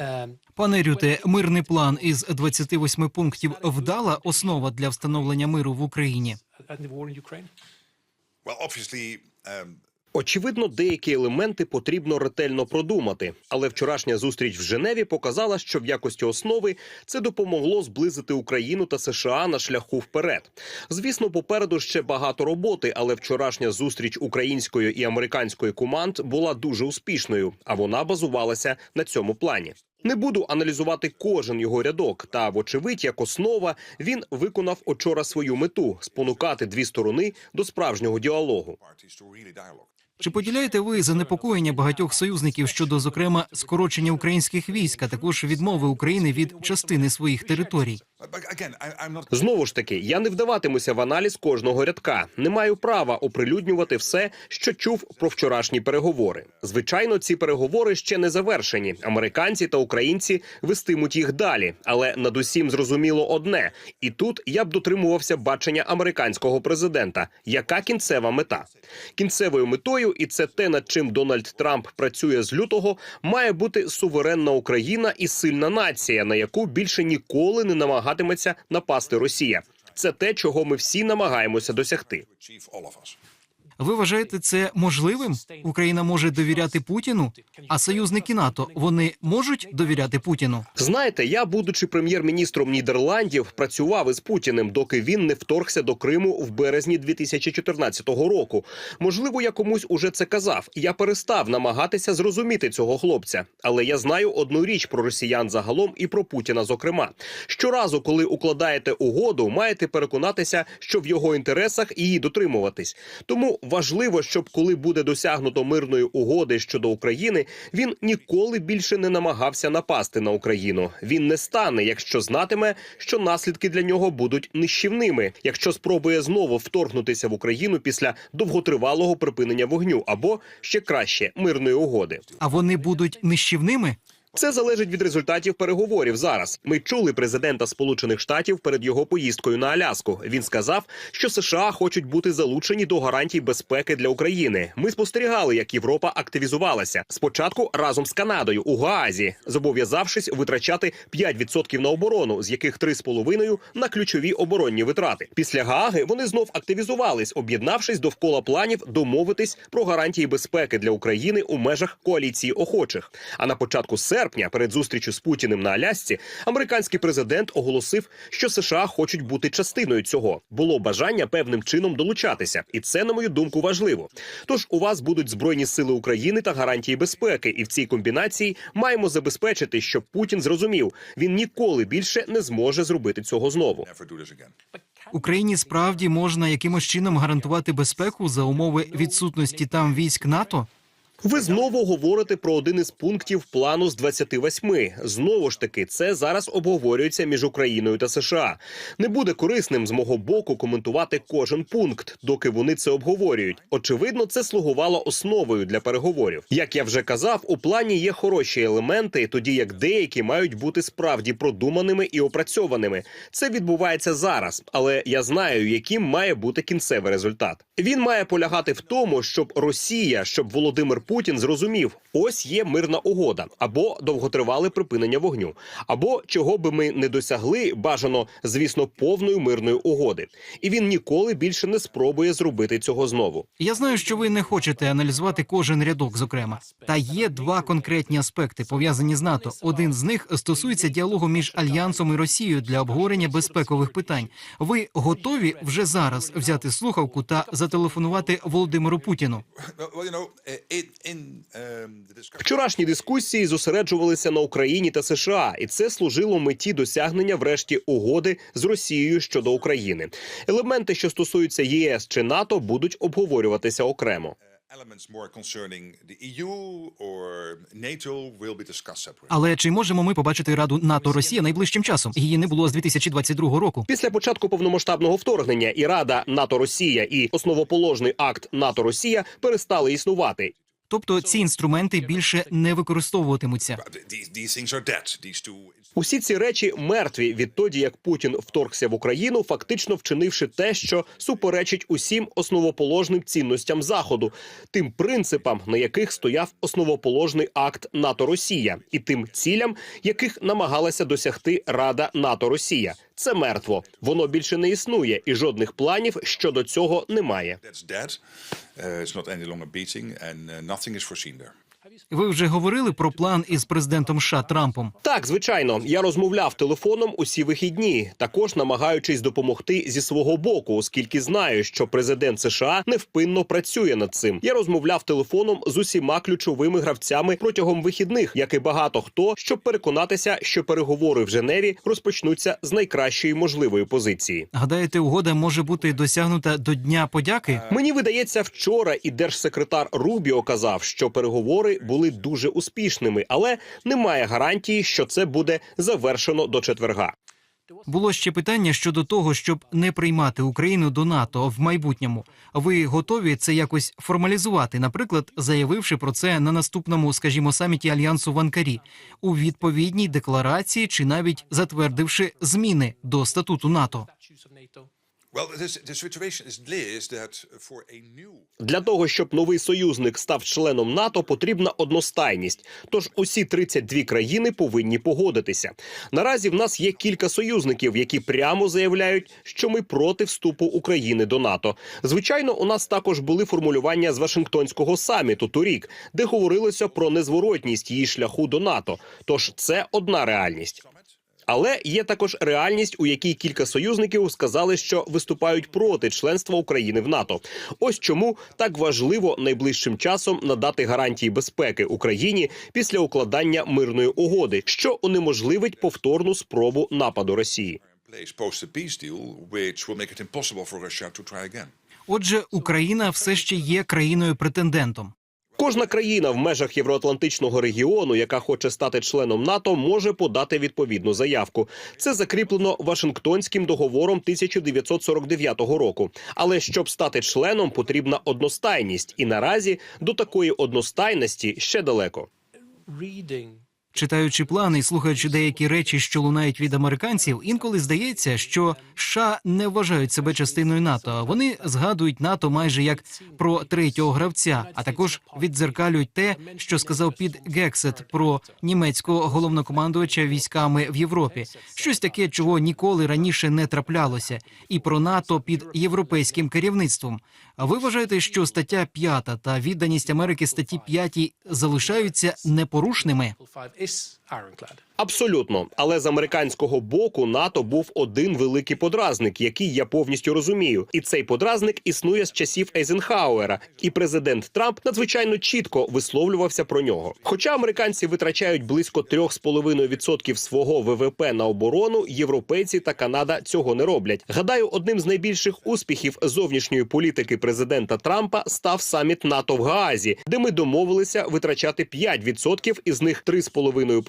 Um, Пане Рюте, мирний план із 28 пунктів вдала основа для встановлення миру в Україні. Очевидно, деякі елементи потрібно ретельно продумати, але вчорашня зустріч в Женеві показала, що в якості основи це допомогло зблизити Україну та США на шляху вперед. Звісно, попереду ще багато роботи, але вчорашня зустріч української і американської команд була дуже успішною, а вона базувалася на цьому плані. Не буду аналізувати кожен його рядок, та вочевидь, як основа, він виконав учора свою мету спонукати дві сторони до справжнього діалогу. Чи поділяєте ви занепокоєння багатьох союзників щодо, зокрема, скорочення українських військ, а також відмови України від частини своїх територій? Знову ж таки, я не вдаватимуся в аналіз кожного рядка. Не маю права оприлюднювати все, що чув про вчорашні переговори. Звичайно, ці переговори ще не завершені. Американці та українці вестимуть їх далі, але над усім зрозуміло одне: і тут я б дотримувався бачення американського президента. Яка кінцева мета? Кінцевою метою, і це те, над чим Дональд Трамп працює з лютого, має бути суверенна Україна і сильна нація, на яку більше ніколи не намагатиметься напасти Росія. Це те, чого ми всі намагаємося досягти. Ви вважаєте це можливим? Україна може довіряти Путіну, а союзники НАТО вони можуть довіряти Путіну? Знаєте, я, будучи прем'єр-міністром Нідерландів, працював із Путіним, доки він не вторгся до Криму в березні 2014 року. Можливо, я комусь уже це казав. Я перестав намагатися зрозуміти цього хлопця. Але я знаю одну річ про росіян загалом і про Путіна. Зокрема, щоразу, коли укладаєте угоду, маєте переконатися, що в його інтересах її дотримуватись. Тому важливо, щоб коли буде досягнуто мирної угоди щодо України, він ніколи більше не намагався напасти на Україну. Він не стане, якщо знатиме, що наслідки для нього будуть нищівними, якщо спробує знову вторгнутися в Україну після довготривалого припинення вогню або ще краще мирної угоди. А вони будуть нищівними? Це залежить від результатів переговорів зараз. Ми чули президента Сполучених Штатів перед його поїздкою на Аляску. Він сказав, що США хочуть бути залучені до гарантій безпеки для України. Ми спостерігали, як Європа активізувалася спочатку разом з Канадою у Гаазі, зобов'язавшись витрачати 5% на оборону, з яких 3,5% на ключові оборонні витрати. Після Гааги вони знов активізувались, об'єднавшись довкола планів домовитись про гарантії безпеки для України у межах коаліції охочих. А на початку серпня, перед зустрічю з Путіним на Алясці, американський президент оголосив, що США хочуть бути частиною цього. Було бажання певним чином долучатися, і це, на мою думку, важливо. Тож у вас будуть збройні сили України та гарантії безпеки, і в цій комбінації маємо забезпечити, щоб Путін зрозумів, він ніколи більше не зможе зробити цього знову. Україні справді можна якимось чином гарантувати безпеку за умови відсутності там військ НАТО? Ви знову говорите про один із пунктів плану з 28. Знову ж таки, це зараз обговорюється між Україною та США. Не буде корисним з мого боку коментувати кожен пункт, доки вони це обговорюють. Очевидно, це слугувало основою для переговорів. Як я вже казав, у плані є хороші елементи, тоді як деякі мають бути справді продуманими і опрацьованими. Це відбувається зараз, але я знаю, яким має бути кінцевий результат. Він має полягати в тому, щоб Росія, щоб Володимир Путін зрозумів, ось є мирна угода або довготривале припинення вогню, або чого би ми не досягли, бажано, звісно, повної мирної угоди. І він ніколи більше не спробує зробити цього знову. Я знаю, що ви не хочете аналізувати кожен рядок, зокрема. Та є два конкретні аспекти пов'язані з НАТО. Один з них стосується діалогу між альянсом і Росією для обговорення безпекових питань. Ви готові вже зараз взяти слухавку та зателефонувати Володимиру Путіну? Uh, um. Вчорашні дискусії зосереджувалися на Україні та США, і це служило меті досягнення врешті угоди з Росією щодо України. Елементи, що стосуються ЄС чи НАТО, будуть обговорюватися окремо. Discussed separately. Але чи можемо ми побачити раду НАТО Росія найближчим часом? Її не було з 2022 року. Після початку повномасштабного вторгнення і Рада НАТО Росія і основоположний акт НАТО Росія перестали існувати. Тобто ці інструменти більше не використовуватимуться. Усі ці речі мертві відтоді, як Путін вторгся в Україну, фактично вчинивши те, що суперечить усім основоположним цінностям заходу, тим принципам, на яких стояв основоположний акт НАТО Росія, і тим цілям, яких намагалася досягти Рада НАТО Росія. Це мертво. Воно більше не існує, і жодних планів щодо цього немає. Ви вже говорили про план із президентом США Трампом. Так, звичайно, я розмовляв телефоном усі вихідні, також намагаючись допомогти зі свого боку, оскільки знаю, що президент США невпинно працює над цим. Я розмовляв телефоном з усіма ключовими гравцями протягом вихідних, як і багато хто, щоб переконатися, що переговори в Женеві розпочнуться з найкращої можливої позиції. Гадаєте, угода може бути досягнута до Дня подяки? Мені видається, вчора і держсекретар Рубіо казав, що переговори були дуже успішними, але немає гарантії, що це буде завершено до четверга. Було ще питання щодо того, щоб не приймати Україну до НАТО в майбутньому. Ви готові це якось формалізувати, наприклад, заявивши про це на наступному, скажімо, саміті альянсу в Анкарі у відповідній декларації, чи навіть затвердивши зміни до статуту НАТО. Для того щоб новий союзник став членом НАТО, потрібна одностайність. Тож усі 32 країни повинні погодитися. Наразі в нас є кілька союзників, які прямо заявляють, що ми проти вступу України до НАТО. Звичайно, у нас також були формулювання з Вашингтонського саміту торік, де говорилося про незворотність її шляху до НАТО. Тож це одна реальність. Але є також реальність, у якій кілька союзників сказали, що виступають проти членства України в НАТО. Ось чому так важливо найближчим часом надати гарантії безпеки Україні після укладання мирної угоди, що унеможливить повторну спробу нападу Росії. Отже, Україна все ще є країною претендентом. Кожна країна в межах євроатлантичного регіону, яка хоче стати членом НАТО, може подати відповідну заявку. Це закріплено Вашингтонським договором 1949 року. Але щоб стати членом, потрібна одностайність, і наразі до такої одностайності ще далеко. Читаючи плани і слухаючи деякі речі, що лунають від американців, інколи здається, що США не вважають себе частиною НАТО. Вони згадують НАТО майже як про третього гравця, а також віддзеркалюють те, що сказав Піт Гексет про німецького головнокомандувача військами в Європі. Щось таке, чого ніколи раніше не траплялося, і про НАТО під європейським керівництвом. А ви вважаєте, що стаття 5 та відданість Америки статті 5 залишаються непорушними? Article 5 is ironclad. Абсолютно, але з американського боку НАТО був один великий подразник, який я повністю розумію. І цей подразник існує з часів Ейзенхауера, і президент Трамп надзвичайно чітко висловлювався про нього. Хоча американці витрачають близько 3,5% свого ВВП на оборону, європейці та Канада цього не роблять. Гадаю, одним з найбільших успіхів зовнішньої політики президента Трампа став саміт НАТО в Гаазі, де ми домовилися витрачати 5% із них 3,5%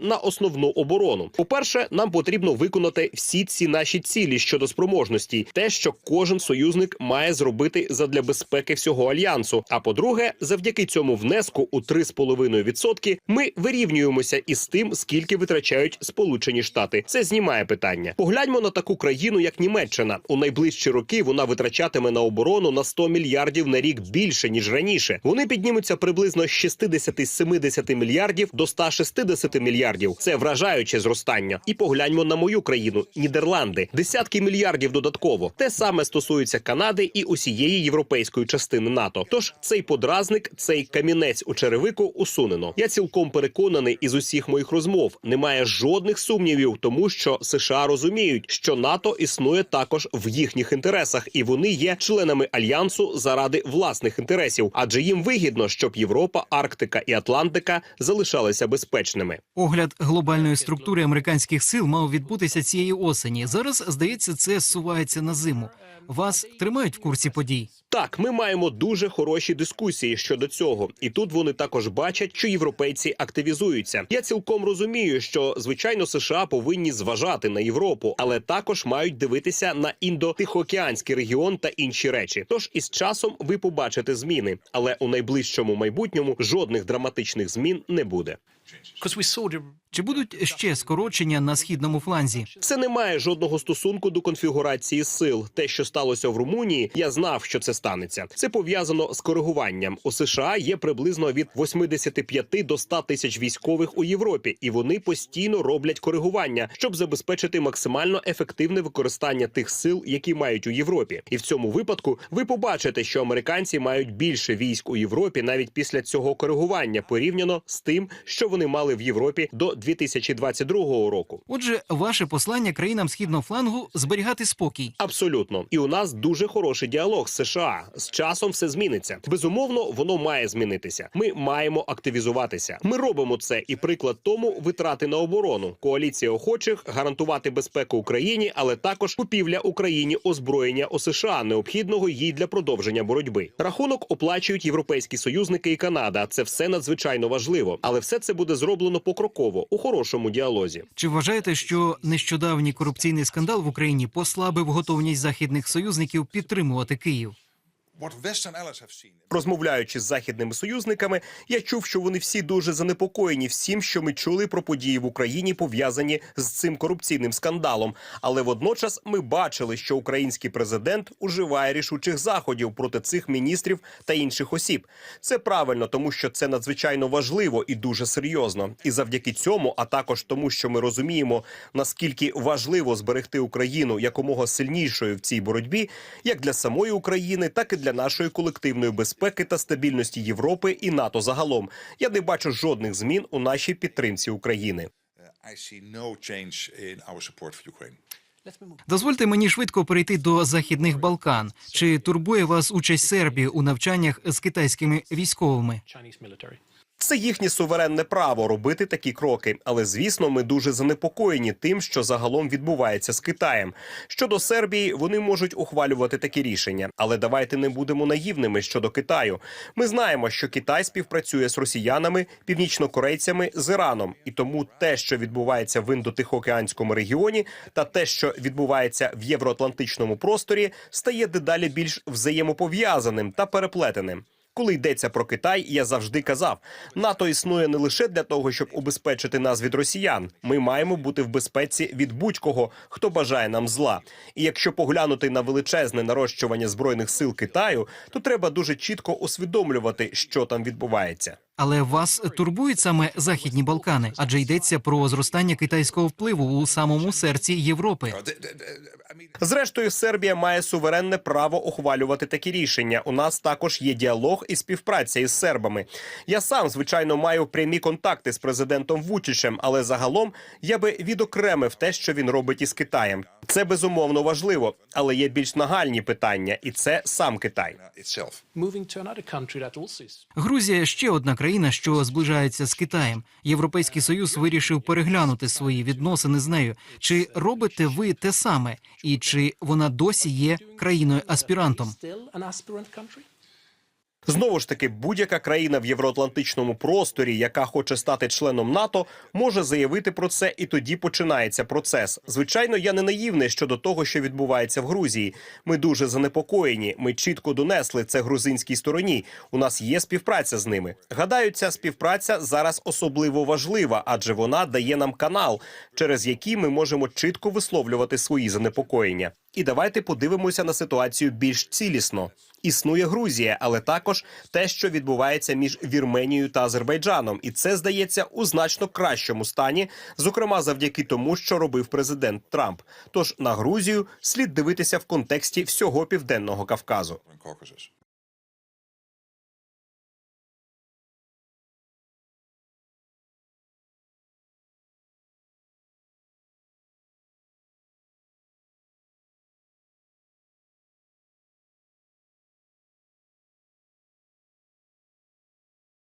на основну оборону. По перше, нам потрібно виконати всі ці наші цілі щодо спроможності, те, що кожен союзник має зробити задля безпеки всього альянсу. А по-друге, завдяки цьому внеску у 3,5% ми вирівнюємося із тим, скільки витрачають Сполучені Штати. Це знімає питання. Погляньмо на таку країну, як Німеччина. У найближчі роки вона витрачатиме на оборону на 100 мільярдів на рік більше ніж раніше. Вони піднімуться приблизно з 60-70 мільярдів до 160 мільярдів. Це вражаюче зростання. І погляньмо на мою країну Нідерланди. Десятки мільярдів додатково. Те саме стосується Канади і усієї європейської частини НАТО. Тож цей подразник, цей камінець у черевику усунено. Я цілком переконаний із усіх моїх розмов. Немає жодних сумнівів, тому що США розуміють, що НАТО існує також в їхніх інтересах, і вони є членами альянсу заради власних інтересів, адже їм вигідно, щоб Європа, Арктика і Атлантика залишалися безпечними. Ними. Огляд глобальної структури американських сил мав відбутися цієї осені. Зараз здається, це зсувається на зиму. Вас тримають в курсі подій. Так, ми маємо дуже хороші дискусії щодо цього, і тут вони також бачать, що європейці активізуються. Я цілком розумію, що звичайно США повинні зважати на Європу, але також мають дивитися на індо-тихоокеанський регіон та інші речі. Тож із часом ви побачите зміни, але у найближчому майбутньому жодних драматичних змін не буде. Because we saw the Чи будуть ще скорочення на східному фланзі? Це не має жодного стосунку до конфігурації сил. Те, що сталося в Румунії, я знав, що це станеться. Це пов'язано з коригуванням. У США є приблизно від 85 до 100 тисяч військових у Європі, і вони постійно роблять коригування, щоб забезпечити максимально ефективне використання тих сил, які мають у Європі. І в цьому випадку ви побачите, що американці мають більше військ у Європі навіть після цього коригування, порівняно з тим, що вони мали в Європі до 2022 року. Отже, ваше послання країнам східного флангу зберігати спокій. Абсолютно, і у нас дуже хороший діалог з США. З часом все зміниться. Безумовно, воно має змінитися. Ми маємо активізуватися. Ми робимо це, і приклад тому витрати на оборону. Коаліція охочих гарантувати безпеку Україні, але також купівля Україні озброєння у США, необхідного їй для продовження боротьби. Рахунок оплачують європейські союзники і Канада. Це все надзвичайно важливо, але все це буде зроблено покроково у хорошому діалозі. Чи вважаєте, що нещодавній корупційний скандал в Україні послабив готовність західних союзників підтримувати Київ? Розмовляючи з західними союзниками, я чув, що вони всі дуже занепокоєні всім, що ми чули про події в Україні, пов'язані з цим корупційним скандалом. Але водночас ми бачили, що український президент уживає рішучих заходів проти цих міністрів та інших осіб. Це правильно, тому що це надзвичайно важливо і дуже серйозно. І завдяки цьому, а також тому, що ми розуміємо, наскільки важливо зберегти Україну якомога сильнішою в цій боротьбі, як для самої України, так і для нашої колективної безпеки та стабільності Європи і НАТО загалом. Я не бачу жодних змін у нашій підтримці України. Дозвольте мені швидко перейти до західних Балкан. Чи турбує вас участь Сербії у навчаннях з китайськими військовими? Це їхнє суверенне право робити такі кроки. Але звісно, ми дуже занепокоєні тим, що загалом відбувається з Китаєм. Щодо Сербії, вони можуть ухвалювати такі рішення. Але давайте не будемо наївними щодо Китаю. Ми знаємо, що Китай співпрацює з росіянами, північнокорейцями з Іраном, і тому те, що відбувається в індотихоокеанському регіоні, та те, що відбувається в євроатлантичному просторі, стає дедалі більш взаємопов'язаним та переплетеним. Коли йдеться про Китай, я завжди казав: НАТО існує не лише для того, щоб убезпечити нас від росіян. Ми маємо бути в безпеці від будь-кого, хто бажає нам зла. І якщо поглянути на величезне нарощування збройних сил Китаю, то треба дуже чітко усвідомлювати, що там відбувається. Але вас турбують саме західні Балкани, адже йдеться про зростання китайського впливу у самому серці Європи. Зрештою, Сербія має суверенне право ухвалювати такі рішення. У нас також є діалог і співпраця із сербами. Я сам, звичайно, маю прямі контакти з президентом Вучичем, але загалом я би відокремив те, що він робить із Китаєм. Це безумовно важливо, але є більш нагальні питання, і це сам Китай. Грузія ще одна країна, що зближається з Китаєм. Європейський союз вирішив переглянути свої відносини з нею. Чи робите ви те саме, і чи вона досі є країною аспірантом? Знову ж таки, будь-яка країна в євроатлантичному просторі, яка хоче стати членом НАТО, може заявити про це, і тоді починається процес. Звичайно, я не наївний щодо того, що відбувається в Грузії. Ми дуже занепокоєні. Ми чітко донесли це грузинській стороні. У нас є співпраця з ними. Гадаю, ця співпраця зараз особливо важлива, адже вона дає нам канал, через який ми можемо чітко висловлювати свої занепокоєння. І давайте подивимося на ситуацію більш цілісно. Існує Грузія, але також те, що відбувається між Вірменією та Азербайджаном, і це здається у значно кращому стані, зокрема завдяки тому, що робив президент Трамп. Тож на Грузію слід дивитися в контексті всього південного Кавказу.